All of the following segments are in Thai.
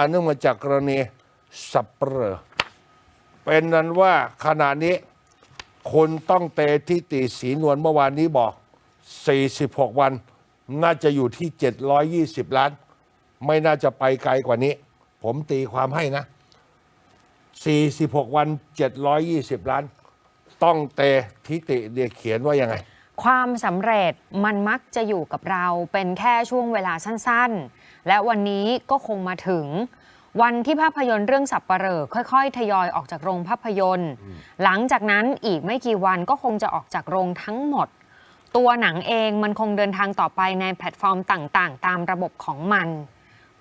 อันเนื่องมาจากกรณีสับเปลอเป็นนั้นว่าขณะนี้คนต้องเตทิติสีนวลเมื่อวานนี้บอก 46 วัน น่าจะอยู่ที่ 720 ล้าน ไม่น่าจะไปไกลกว่านี้ ผมตีความให้นะ 46 วัน 720 ล้าน ต้องเตทิติเดียเขียนว่ายังไง ความสำเร็จมันมักจะอยู่กับเราเป็นแค่ช่วงเวลาสั้นๆ และวันนี้ก็คงมาถึง วันที่ภาพยนตร์เรื่องสับปะเหร่อค่อยๆ ทยอยออกจากโรงภาพยนตร์ หลังจากนั้นอีกไม่กี่วันก็คงจะออกจากโรงทั้งหมด ตัวหนังเองมันคงเดินทางต่อไปในแพลตฟอร์มต่างๆ ตามระบบของมัน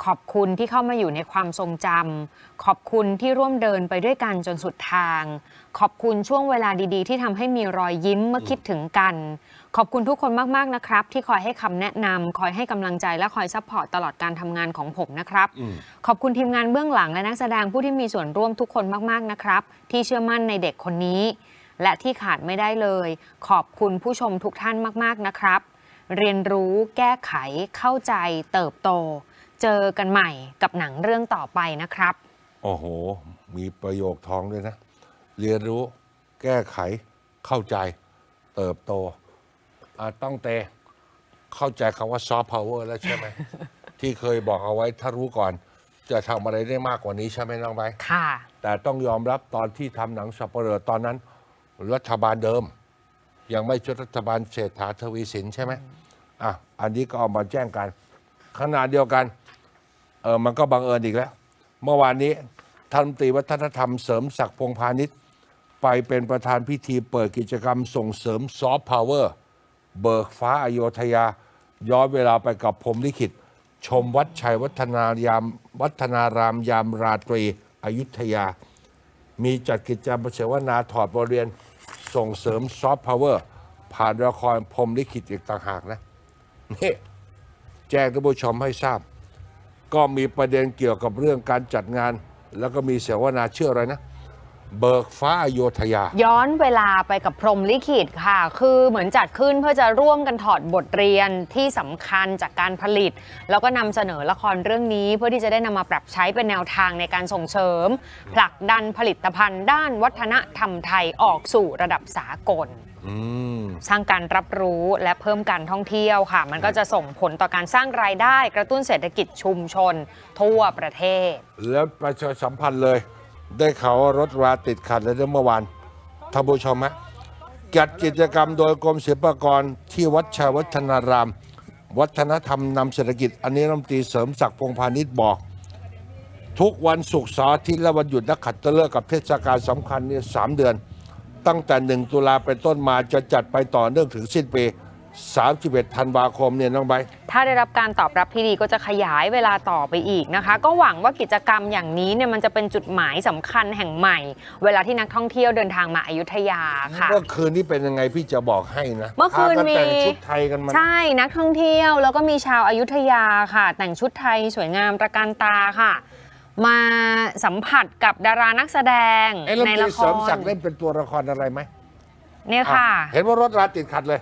ขอบคุณที่เข้ามาอยู่ในความทรงจำขอบคุณที่ร่วมเดินไปด้วยกันจนสุดทาง ขอบคุณช่วงเวลาดีๆ ที่ทำให้มีรอยยิ้มเมื่อคิดถึงกัน ขอบคุณทุกคนมากๆนะครับ ที่คอยให้คำแนะนำคอยให้กำลังใจและคอยซัพพอร์ตตลอดการทำงานของผมนะครับ ขอบคุณทีมงานเบื้องหลังและนักแสดงผู้ที่มีส่วนร่วมทุกคนมากๆนะครับ ที่เชื่อมั่นในเด็กคนนี้ และที่ขาดไม่ได้เลย ขอบคุณผู้ชมทุกท่านมากๆนะครับ เรียนรู้ แก้ไข เข้าใจ เติบโต เจอกันใหม่กับหนังเรื่องต่อไปนะครับ โอ้โห มีประโยคท้องด้วยนะ เรียนรู้แก้ไขเข้าใจเติบโตอะต้องเตเข้าใจคำว่าซอฟต์พาวเวอร์แล้วใช่ไหม ที่เคยบอกเอาไว้ถ้ารู้ก่อน จะทำอะไรได้มากกว่านี้ใช่ไหมน้องใบค่ะ แต่ต้องยอมรับตอนที่ทำหนังสับเปลือตอนนั้น รัฐบาลเดิม ยังไม่ชุดรัฐบาลเศรษฐาทวีสินใช่ไหมอะอันนี้ก็เอามาแจ้งกันขณะเดียวกัน เออมันก็บังเอิญอีกแล้ว เมื่อวานนี้ท่านตรีวัฒนธรรมเสริมศักดิ์พงพาณิชย์ไปเป็นประธานพิธีเปิดกิจกรรมส่งเสริมซอฟต์พาวเวอร์เบิกฟ้าอโยธยา ย้อนเวลาไปกับผมลิขิต ชมวัดชัยวัฒนายามวัฒนารามยามราตรีอยุธยา มีจัดกิจกรรมเสวนาถอดบทเรียนส่งเสริมซอฟต์พาวเวอร์ผ่านละครพรมลิขิตอีกต่างหากนะนี่แจ้งท่านผู้ชมให้ทราบ ก็มีประเด็นเกี่ยวกับเรื่องการจัดงาน แล้วก็มีเสวนาเชื่ออะไรนะ เบิกฟ้าอโยธยา ย้อนเวลาไปกับพรหมลิขิตค่ะ คือเหมือนจัดขึ้นเพื่อจะร่วมกันถอดบทเรียนที่สำคัญจากการผลิต แล้วก็นำเสนอละครเรื่องนี้ เพื่อที่จะได้นำมาปรับใช้เป็นแนวทางในการส่งเสริม ผลักดันผลิตภัณฑ์ด้านวัฒนธรรมไทยออกสู่ระดับสากล สร้างการรับรู้และเพิ่มการท่องเที่ยวค่ะ มันก็จะส่งผลต่อการสร้างรายได้กระตุ้นเศรษฐกิจชุมชน ทั่วประเทศ แล้วประชาสัมพันธ์เลย ได้ข่าวว่ารถราติดขัดเลยเมื่อวานท่านผู้ชมไหมจัดกิจกรรมโดยกรมศิลปากรที่วัดชัยวัฒนาราม วัฒนธรรมนำเศรษฐกิจ อันนี้รัฐมนตรีเสริมศักดิ์พงษ์พาณิชย์บอก ทุกวันศุกร์เสาร์อาทิตย์และวันหยุดนักขัตฤกษ์กับเทศกาลสำคัญเนี่ยสามเดือน ตั้งแต่ 1 ตุลาเป็นต้นมาจะจัดไปต่อเนื่องถึงสิ้นปี 31 ธันวาคมเนี่ยน้องใบร์ทถ้าได้รับการตอบรับที่ดีก็จะขยายเวลาต่อไปอีกนะคะ ก็หวังว่ากิจกรรมอย่างนี้เนี่ยมันจะเป็นจุดหมายสำคัญแห่งใหม่ เวลาที่นักท่องเที่ยวเดินทางมาอายุทยาค่ะ เมื่อคืนนี้เป็นยังไงพี่จะบอกให้นะเมื่อคืนพากัมี แต่งชุดไทยกันมา ใช่นักท่องเที่ยวแล้วก็มีชาวอายุทยาค่ะ แต่งชุดไทยสวยงามตระการตาค่ะ มาสัมผัสกับดารานักแสดงไอ้รัฐมในนตละรีคเสริรมศักดิ์เล่นเป็นตัวละครอะไรไหมเนี่ยค่ะ อะเห็นว่ารถราติดขัดเลย